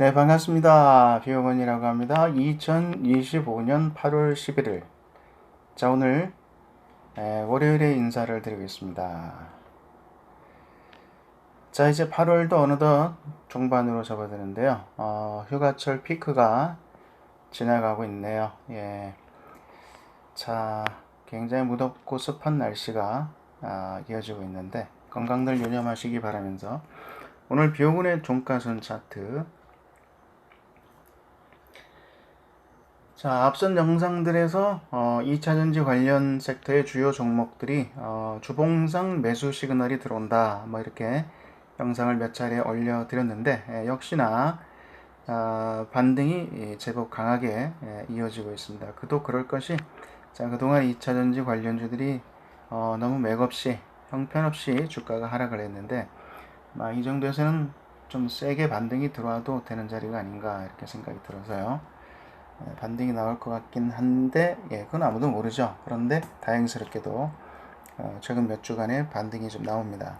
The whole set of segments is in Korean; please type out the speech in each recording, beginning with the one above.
네, 반갑습니다. 비어건이라고 합니다. 2025년 8월 11일. 자, 오늘 에, 월요일에 인사를 드리겠습니다. 자, 이제 8월도 어느덧 중반으로 접어드는데요. 어, 휴가철 피크가 지나가고 있네요. 예. 자, 굉장히 무덥고 습한 날씨가 아, 이어지고 있는데 건강들 유념하시기 바라면서 오늘 비오군의 종가순 차트 자, 앞선 영상들에서 어, 2차전지 관련 섹터의 주요 종목들이 어, 주봉상 매수 시그널이 들어온다. 뭐 이렇게 영상을 몇 차례 올려드렸는데 예, 역시나 어, 반등이 예, 제법 강하게 예, 이어지고 있습니다. 그도 그럴 것이 자, 그동안 2차전지 관련주들이 어, 너무 맥없이 형편없이 주가가 하락을 했는데 아, 이 정도에서는 좀 세게 반등이 들어와도 되는 자리가 아닌가 이렇게 생각이 들어서요. 예, 반등이 나올 것 같긴 한데 예, 그건 아무도 모르죠. 그런데 다행스럽게도 어, 최근 몇 주간에 반등이 좀 나옵니다.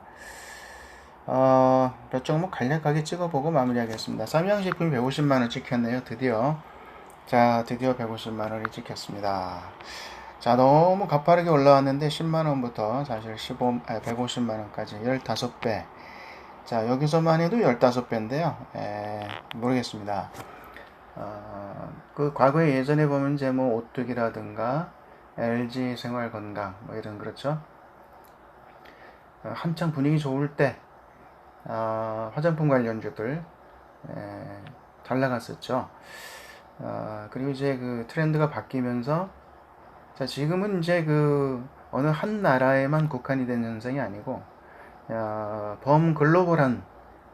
어, 몇 종목 간략하게 찍어보고 마무리하겠습니다. 삼양식품이 150만원 찍혔네요. 드디어 자 드디어 150만원이 찍혔습니다. 자 너무 가파르게 올라왔는데 10만원부터 사실 15, 아, 150만원까지 15배 자 여기서만 해도 15배인데요. 에, 모르겠습니다. 어, 그 과거에 예전에 보면 이제 뭐 오뚜기라든가 LG 생활건강 뭐 이런 그렇죠. 어, 한창 분위기 좋을 때 어, 화장품 관련주들 에, 잘 나갔었죠. 어, 그리고 이제 그 트렌드가 바뀌면서 자 지금은 이제 그 어느 한 나라에만 국한이 된 현상이 아니고 어, 범글로벌한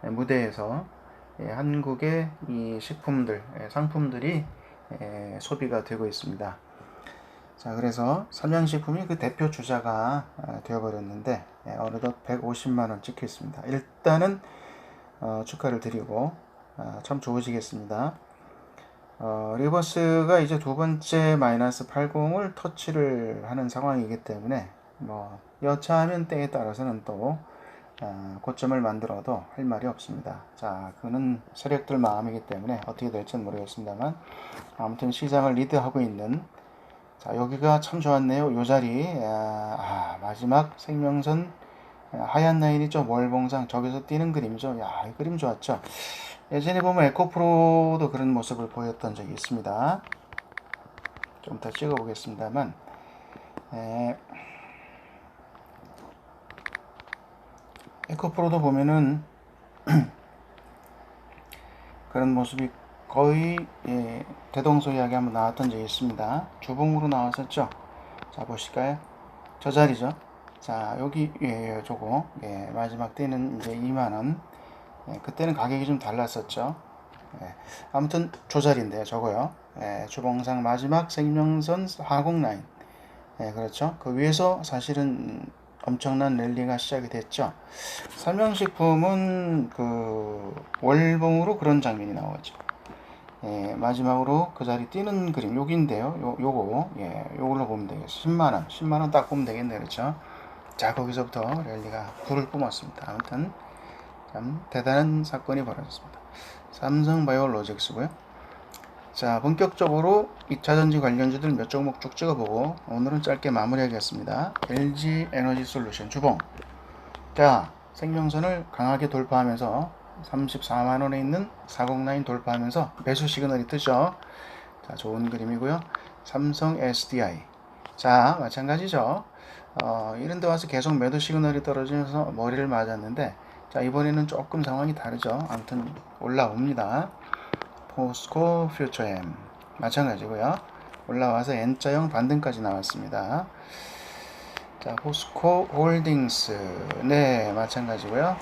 무대에서 예, 한국의 이 식품들, 예, 상품들이 예, 소비가 되고 있습니다. 자, 그래서 삼양식품이 그 대표 주자가 아, 되어버렸는데 예, 어느덧 150만 원 찍혀 있습니다. 일단은 어, 축하를 드리고 아, 참 좋으시겠습니다. 어, 리버스가 이제 두 번째 마이너스 80을 터치를 하는 상황이기 때문에 뭐 여차하면 때에 따라서는 또 어, 고점을 만들어도 할 말이 없습니다. 자, 그는 세력들 마음이기 때문에 어떻게 될지는 모르겠습니다만 아무튼 시장을 리드하고 있는 자 여기가 참 좋았네요. 요 자리 아, 아, 마지막 생명선 하얀 라인이 죠 월봉상 저기서 뛰는 그림이죠. 야, 이 그림 좋았죠. 예전에 보면 에코프로도 그런 모습을 보였던 적이 있습니다. 좀 더 찍어 보겠습니다만 에, 에코프로도 보면은 그런 모습이 거의 예, 대동소이하게 한번 나왔던 적이 있습니다. 주봉으로 나왔었죠. 자 보실까요? 저 자리죠. 자 여기 예, 저거 예, 마지막 때는 이제 2만 원. 예, 그때는 가격이 좀 달랐었죠. 예, 아무튼 저 자리인데요. 저거요. 예, 주봉상 마지막 생명선 하공 라인. 예, 그렇죠. 그 위에서 사실은 엄청난 랠리가 시작이 됐죠. 삼양식품은 그 월봉으로 그런 장면이 나오죠. 예, 마지막으로 그 자리 뛰는 그림 여기인데요. 요 요거 예, 요걸로 보면 되겠어요. 10만 원, 10만 원 딱 보면 되겠네요, 그렇죠? 자 거기서부터 랠리가 불을 뿜었습니다. 아무튼 참 대단한 사건이 벌어졌습니다. 삼성 바이오 로직스고요. 자 본격적으로 2차전지 관련주들 몇 종목 쭉 찍어보고 오늘은 짧게 마무리하겠습니다. LG 에너지 솔루션 주봉 자 생명선을 강하게 돌파하면서 34만원에 있는 409 돌파하면서 매수 시그널이 뜨죠. 자 좋은 그림이고요. 삼성 SDI 자 마찬가지죠. 어, 이런 데 와서 계속 매도 시그널이 떨어지면서 머리를 맞았는데 자 이번에는 조금 상황이 다르죠. 아무튼 올라옵니다. 포스코 퓨처엠 마찬가지고요. 올라와서 N자형 반등까지 나왔습니다. 자, 포스코 홀딩스 네, 마찬가지고요.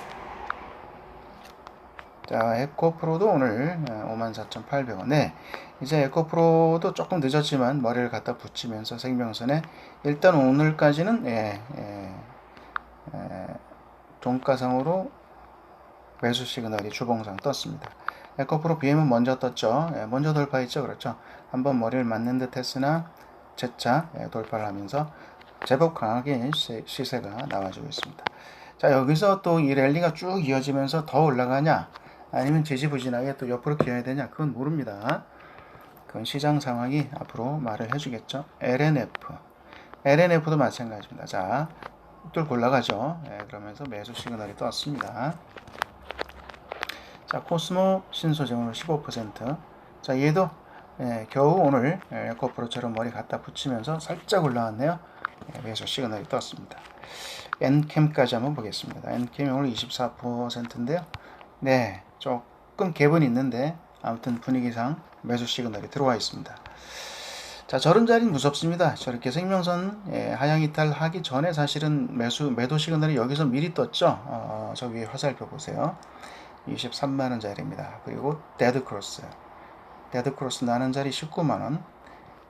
자, 에코프로도 오늘 54,800원. 네. 이제 에코프로도 조금 늦었지만 머리를 갖다 붙이면서 생명선에 일단 오늘까지는 예, 예, 예, 종가상으로 매수 시그널이 주봉상 떴습니다. 에코프로 BM은 먼저 떴죠. 예, 먼저 돌파했죠. 그렇죠. 한번 머리를 맞는 듯 했으나 재차 예, 돌파를 하면서 제법 강하게 시세가 나와주고 있습니다. 자, 여기서 또 이 랠리가 쭉 이어지면서 더 올라가냐? 아니면 지지부진하게 또 옆으로 기어야 되냐? 그건 모릅니다. 그건 시장 상황이 앞으로 말을 해주겠죠. LNF. LNF도 마찬가지입니다. 자, 뚫고 올라가죠. 예, 그러면서 매수 시그널이 떴습니다. 자, 코스모 신소재 오늘 15%. 자, 얘도 예, 겨우 오늘 예, 에코프로처럼 머리 갖다 붙이면서 살짝 올라왔네요. 예, 매수 시그널이 떴습니다. 엔캠까지 한번 보겠습니다. 엔캠이 오늘 24%인데요. 네, 조금 갭은 있는데 아무튼 분위기상 매수 시그널이 들어와 있습니다. 자, 저런 자리는 무섭습니다. 저렇게 생명선 예, 하향 이탈하기 전에 사실은 매수 매도 시그널이 여기서 미리 떴죠. 어, 저 위에 화살표 보세요. 23만 원짜리입니다. 그리고 데드 크로스. 데드 크로스 나는 자리 19만 원.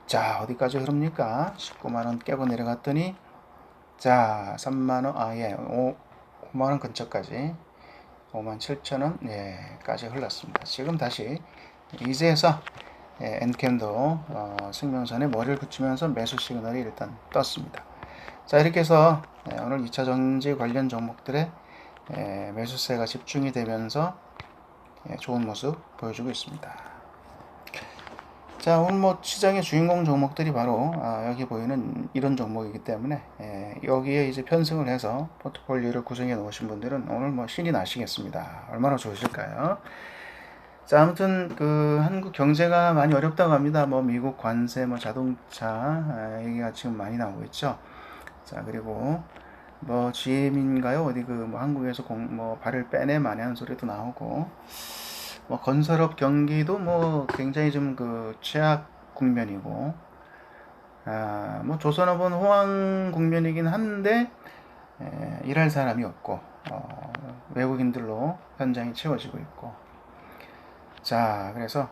자, 어디까지 흐릅니까? 19만 원 깨고 내려갔더니 자, 3만 원. 아, 예. 5, 5만 원 근처까지 5만 7천 원 예, 까지 흘렀습니다. 지금 다시 이제서 예, 엔캠도 어, 승명선에 머리를 붙이면서 매수 시그널이 일단 떴습니다. 자 이렇게 해서 예, 오늘 2차 전지 관련 종목들의 예, 매수세가 집중이 되면서 예, 좋은 모습 보여주고 있습니다. 자 오늘 뭐 시장의 주인공 종목들이 바로 아, 여기 보이는 이런 종목이기 때문에 예, 여기에 이제 편승을 해서 포트폴리오를 구성해 놓으신 분들은 오늘 뭐 신이 나시겠습니다. 얼마나 좋으실까요? 자 아무튼 그 한국 경제가 많이 어렵다고 합니다. 뭐 미국 관세, 뭐 자동차 아, 얘기가 지금 많이 나오고 있죠. 자 그리고 뭐 GM인가요? 어디 그 뭐 한국에서 공, 뭐 발을 빼내 하는 소리도 나오고. 뭐 건설업 경기도 뭐 굉장히 좀 그 최악 국면이고. 아 뭐 조선업은 호황 국면이긴 한데 에, 일할 사람이 없고 어, 외국인들로 현장이 채워지고 있고. 자 그래서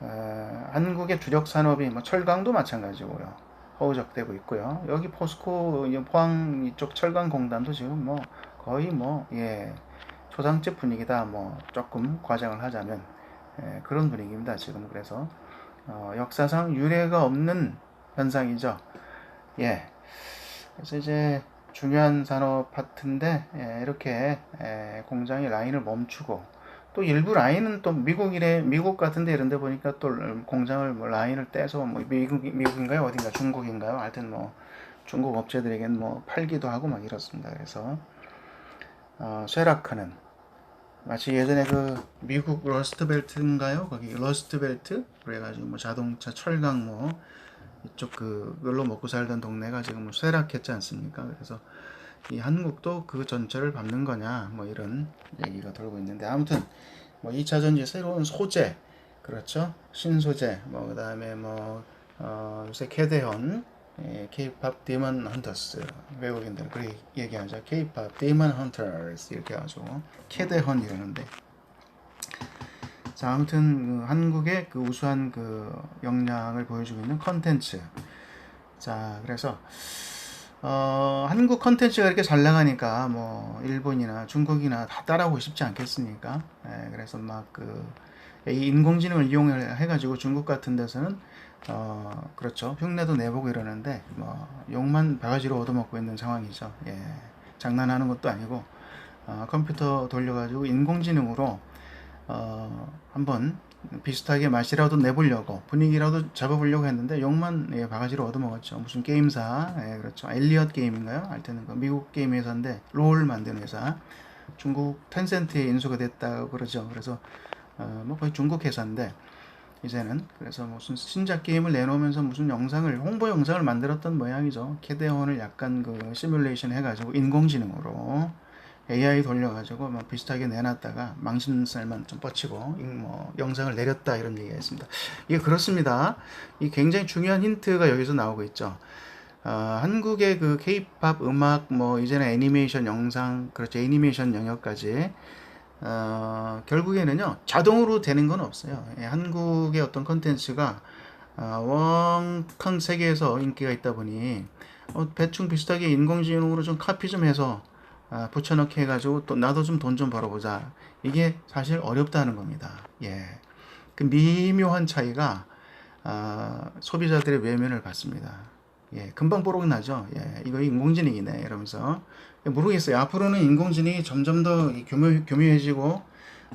어, 한국의 주력 산업이 뭐 철강도 마찬가지고요 허우적대고 있고요. 여기 포스코 포항 이쪽 철강 공단도 지금 뭐 거의 뭐 예 초상집 분위기다 뭐 조금 과장을 하자면 예, 그런 분위기입니다 지금. 그래서 어, 역사상 유례가 없는 현상이죠. 예. 그래서 이제 중요한 산업 파트인데 예, 이렇게 예, 공장이 라인을 멈추고 또 일부 라인은 또 미국이래 미국 같은데 이런데 보니까 또 공장을 뭐 라인을 떼서 뭐 미국 미국인가요? 어딘가 중국인가요? 하여튼 뭐 중국 업체들에겐 뭐 팔기도 하고 막 이렇습니다. 그래서 어, 쇠락하는. 마치 예전에 그 미국 러스트벨트인가요? 거기 러스트벨트? 그래가지고 뭐 자동차 철강 뭐 이쪽 그걸로 먹고 살던 동네가 지금 뭐 쇠락했지 않습니까? 그래서 이 한국도 그 전철을 밟는 거냐 뭐 이런 얘기가 돌고 있는데 아무튼 뭐 2차 전지 새로운 소재 그렇죠? 신소재 뭐 그 다음에 뭐 어, 요새 캐대현 K-pop Demon Hunters 외국인들 그렇게 얘기하죠. K-pop Demon Hunters 이렇게 해가지고 캐대헌 이러는데. 자 아무튼 그 한국의 그 우수한 그 역량을 보여주고 있는 컨텐츠. 자 그래서 어, 한국 컨텐츠가 이렇게 잘 나가니까 뭐 일본이나 중국이나 다 따라오고 싶지 않겠습니까? 예, 그래서 막그 인공지능을 이용해 가지고 중국 같은 데서는 어, 그렇죠. 흉내도 내보고 이러는데, 뭐, 욕만 바가지로 얻어먹고 있는 상황이죠. 예. 장난하는 것도 아니고, 어, 컴퓨터 돌려가지고 인공지능으로, 어, 한번 비슷하게 맛이라도 내보려고, 분위기라도 잡아보려고 했는데, 욕만, 예, 바가지로 얻어먹었죠. 무슨 게임사, 예, 그렇죠. 엘리엇 게임인가요? 하여튼, 그 미국 게임 회사인데, 롤 만드는 회사. 중국 텐센트에 인수가 됐다고 그러죠. 그래서, 어, 뭐 거의 중국 회사인데, 이제는 그래서 무슨 신작 게임을 내놓으면서 무슨 영상을 홍보 영상을 만들었던 모양이죠. 캐대원을 약간 그 시뮬레이션 해가지고 인공지능으로 AI 돌려가지고 뭐 비슷하게 내놨다가 망신살만 좀 뻗치고 뭐 영상을 내렸다 이런 얘기가 있습니다. 이게 그렇습니다. 이 굉장히 중요한 힌트가 여기서 나오고 있죠. 어, 한국의 그 K-팝 음악 뭐 이제는 애니메이션 영상 그렇죠 애니메이션 영역까지 어, 결국에는요 자동으로 되는 건 없어요. 예, 한국의 어떤 컨텐츠가 어, 원캉 세계에서 인기가 있다 보니 어, 대충 비슷하게 인공지능으로 좀 카피 좀 해서 아, 붙여넣기 해가지고 또 나도 좀 돈 좀 벌어보자. 이게 사실 어렵다는 겁니다. 예, 그 미묘한 차이가 아, 소비자들의 외면을 받습니다. 예, 금방 뽀록 나죠. 예, 이거 인공지능이네. 이러면서. 모르겠어요. 앞으로는 인공지능이 점점 더 교묘, 교묘해지고,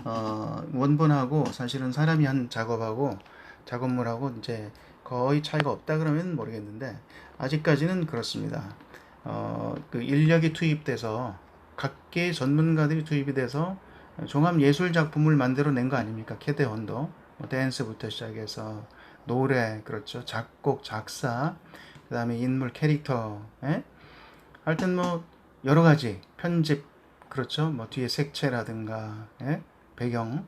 어, 원본하고 사실은 사람이 한 작업하고 작업물하고 이제 거의 차이가 없다 그러면 모르겠는데 아직까지는 그렇습니다. 어, 그 인력이 투입돼서 각계의 전문가들이 투입이 돼서 종합 예술 작품을 만들어낸 거 아닙니까? 캐대원도 뭐 댄스부터 시작해서 노래 그렇죠 작곡 작사 그 다음에 인물 캐릭터 예? 하여튼 뭐 여러 가지 편집 그렇죠 뭐 뒤에 색채라든가 예? 배경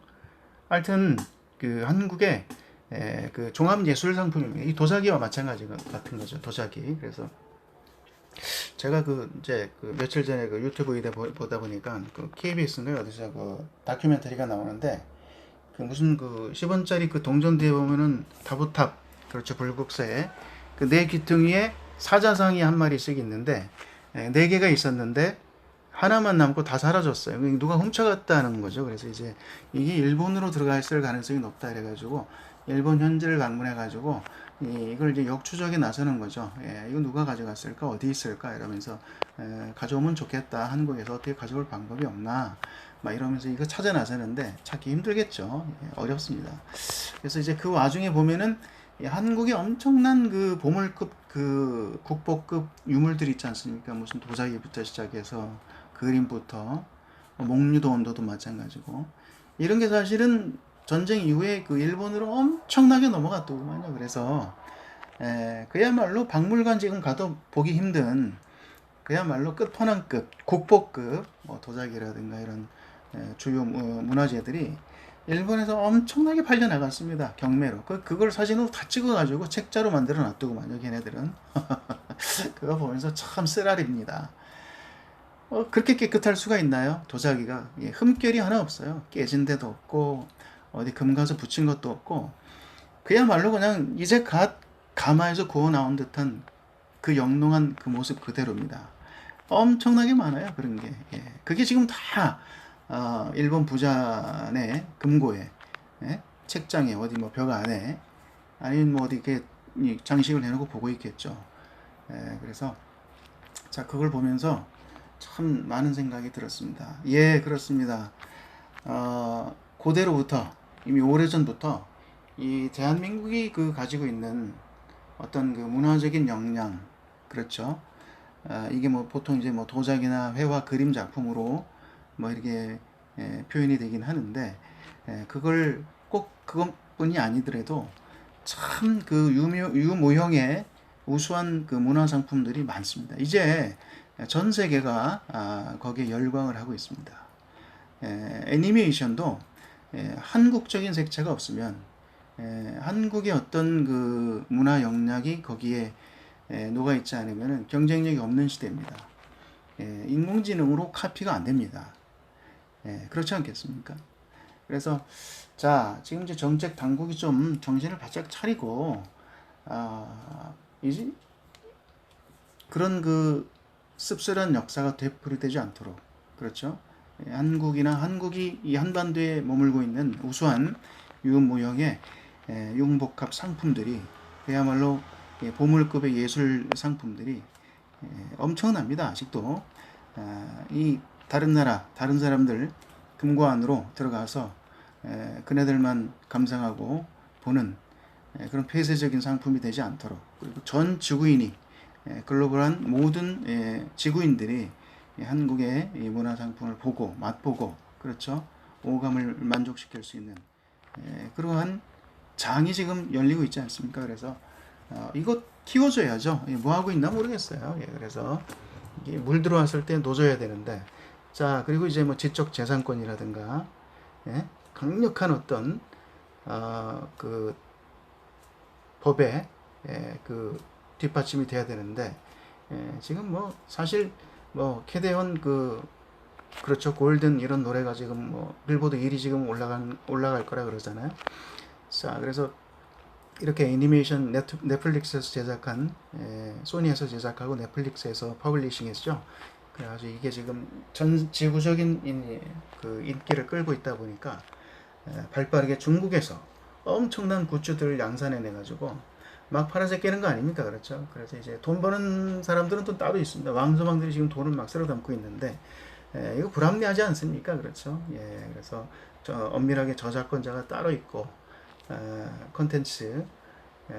하여튼 그 한국의 에, 그 종합 예술 상품입니다. 이 도자기와 마찬가지 같은 거죠. 도자기. 그래서 제가 그 이제 그 며칠 전에 그 유튜브에 보다 보니까 그 KBS인가요 어디서 그 다큐멘터리가 나오는데 그 무슨 그 10원짜리 그 동전 뒤에 보면은 다보탑 그렇죠 불국사에 그 네 귀퉁이에 사자상이 한 마리씩 있는데 예, 네 개가 있었는데 하나만 남고 다 사라졌어요. 누가 훔쳐갔다는 거죠. 그래서 이제 이게 일본으로 있을 가능성이 높다 이래가지고 일본 현지를 방문해가지고 이걸 이제 역추적에 나서는 거죠. 예, 이거 누가 가져갔을까? 어디 있을까? 이러면서 에, 가져오면 좋겠다. 한국에서 어떻게 가져올 방법이 없나? 막 이러면서 이거 찾아 나서는데 찾기 힘들겠죠. 예, 어렵습니다. 그래서 이제 그 와중에 보면은 한국에 엄청난 그 보물급 그 국보급 유물들 있지 않습니까? 무슨 도자기부터 시작해서 그림부터 뭐 목류도 온도도 마찬가지고 이런 게 사실은 전쟁 이후에 그 일본으로 엄청나게 넘어갔더구만요. 그래서 에, 그야말로 박물관 지금 가도 보기 힘든 그야말로 끝판왕급, 국보급 뭐 도자기라든가 이런 에, 주요 어, 문화재들이 일본에서 엄청나게 팔려 나갔습니다. 경매로. 그, 그걸 사진으로 다 찍어가지고 책자로 만들어 놨더구만요. 걔네들은. 그거 보면서 참 쓰라립니다. 어, 그렇게 깨끗할 수가 있나요? 도자기가. 예, 흠결이 하나 없어요. 깨진 데도 없고, 어디 금 가서 붙인 것도 없고 그야말로 그냥 이제 갓 가마에서 구워 나온 듯한 그 영롱한 그 모습 그대로입니다. 엄청나게 많아요 그런 게. 예. 그게 지금 다 어, 일본 부자의 금고에 예? 책장에 어디 뭐 벽 안에 아니면 뭐 어디 이렇게 장식을 해놓고 보고 있겠죠. 예, 그래서 자 그걸 보면서 참 많은 생각이 들었습니다. 예 그렇습니다. 어, 고대로부터 이미 오래전부터 이 대한민국이 그 가지고 있는 어떤 그 문화적인 역량 그렇죠. 아, 이게 뭐 보통 이제 뭐 도자기나 회화 그림 작품으로 뭐 이렇게 예, 표현이 되긴 하는데 예, 그걸 꼭 그것뿐이 아니더라도 참 그 유묘 유모형의 우수한 그 문화 상품들이 많습니다. 이제 전 세계가 아, 거기에 열광을 하고 있습니다. 예, 애니메이션도 예, 한국적인 색채가 없으면 예, 한국의 어떤 그 문화 영역이 거기에 예, 녹아 있지 않으면 경쟁력이 없는 시대입니다. 예, 인공지능으로 카피가 안 됩니다. 예, 그렇지 않겠습니까? 그래서 자 지금 이제 정책 당국이 좀 정신을 바짝 차리고 아 이제 그런 그 씁쓸한 역사가 되풀이되지 않도록 그렇죠. 예, 한국이나 한국이 이 한반도에 머물고 있는 우수한 유무형의 예, 융복합 상품들이 그야말로 예, 보물급의 예술 상품들이 엄청납니다. 아직도 아, 이 다른 나라 다른 사람들 금고 안으로 들어가서 그네들만 감상하고 보는 그런 폐쇄적인 상품이 되지 않도록 그리고 전 지구인이 글로벌한 모든 지구인들이 한국의 문화 상품을 보고 맛보고 그렇죠 오감을 만족시킬 수 있는 예, 그러한 장이 지금 열리고 있지 않습니까? 그래서 어, 이거 키워줘야죠. 예, 뭐 하고 있나 모르겠어요. 예, 그래서 물 들어왔을 때 놓줘야 되는데 자 그리고 이제 뭐 지적 재산권이라든가 예, 강력한 어떤 어, 그 법에 예, 그 뒷받침이 돼야 되는데 예, 지금 뭐 사실 뭐 캐대원 그 그렇죠 골든 이런 노래가 지금 뭐 빌보드 1위 지금 올라간 올라갈 거라 그러잖아요. 자 그래서 이렇게 애니메이션 넷플릭스에서 제작한 에, 소니에서 제작하고 넷플릭스에서 퍼블리싱했죠. 그래가지고 이게 지금 전 지구적인 인, 그 인기를 끌고 있다 보니까 에, 발빠르게 중국에서 엄청난 굿즈들을 양산해 내 가지고 막 팔아서 깨는 거 아닙니까? 그렇죠. 그래서 이제 돈 버는 사람들은 또 따로 있습니다. 왕소방들이 지금 돈을 막 쓸어 담고 있는데, 예, 이거 불합리하지 않습니까? 그렇죠? 예, 그래서 저 엄밀하게 저작권자가 따로 있고 어, 콘텐츠 에,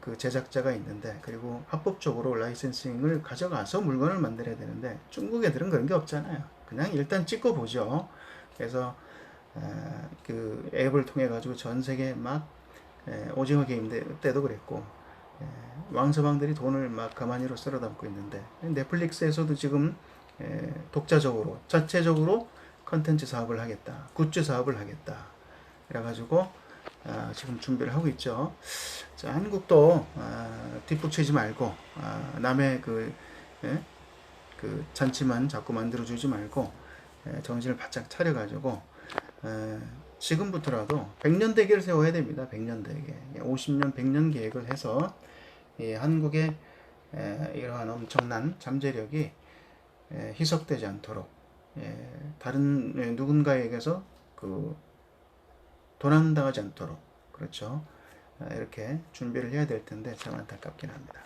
그 제작자가 있는데 그리고 합법적으로 라이센싱을 가져가서 물건을 만들어야 되는데 중국 애들은 그런 게 없잖아요. 그냥 일단 찍고 보죠. 그래서 에, 그 앱을 통해 가지고 전 세계 막 에, 오징어 게임 때- 때도 그랬고 에, 왕서방들이 돈을 막 가만히로 쓸어 담고 있는데 넷플릭스에서도 지금 에, 독자적으로 자체적으로 컨텐츠 사업을 하겠다, 굿즈 사업을 하겠다. 그래가지고 아, 지금 준비를 하고 있죠. 자, 한국도 아, 뒷북치지 말고 아, 남의 그, 예? 그 잔치만 자꾸 만들어주지 말고 예, 정신을 바짝 차려가지고 에, 지금부터라도 100년 대계를 세워야 됩니다. 100년 대계. 50년, 100년 계획을 해서 이 한국의 에, 이러한 엄청난 잠재력이 에, 희석되지 않도록 예, 다른 예, 누군가에게서 그 도난당하지 않도록 그렇죠. 아, 이렇게 준비를 해야 될 텐데 참 안타깝긴 합니다.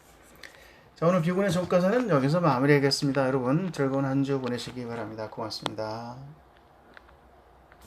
자 오늘 비군의 속가사는 여기서 마무리하겠습니다. 여러분 즐거운 한 주 보내시기 바랍니다. 고맙습니다.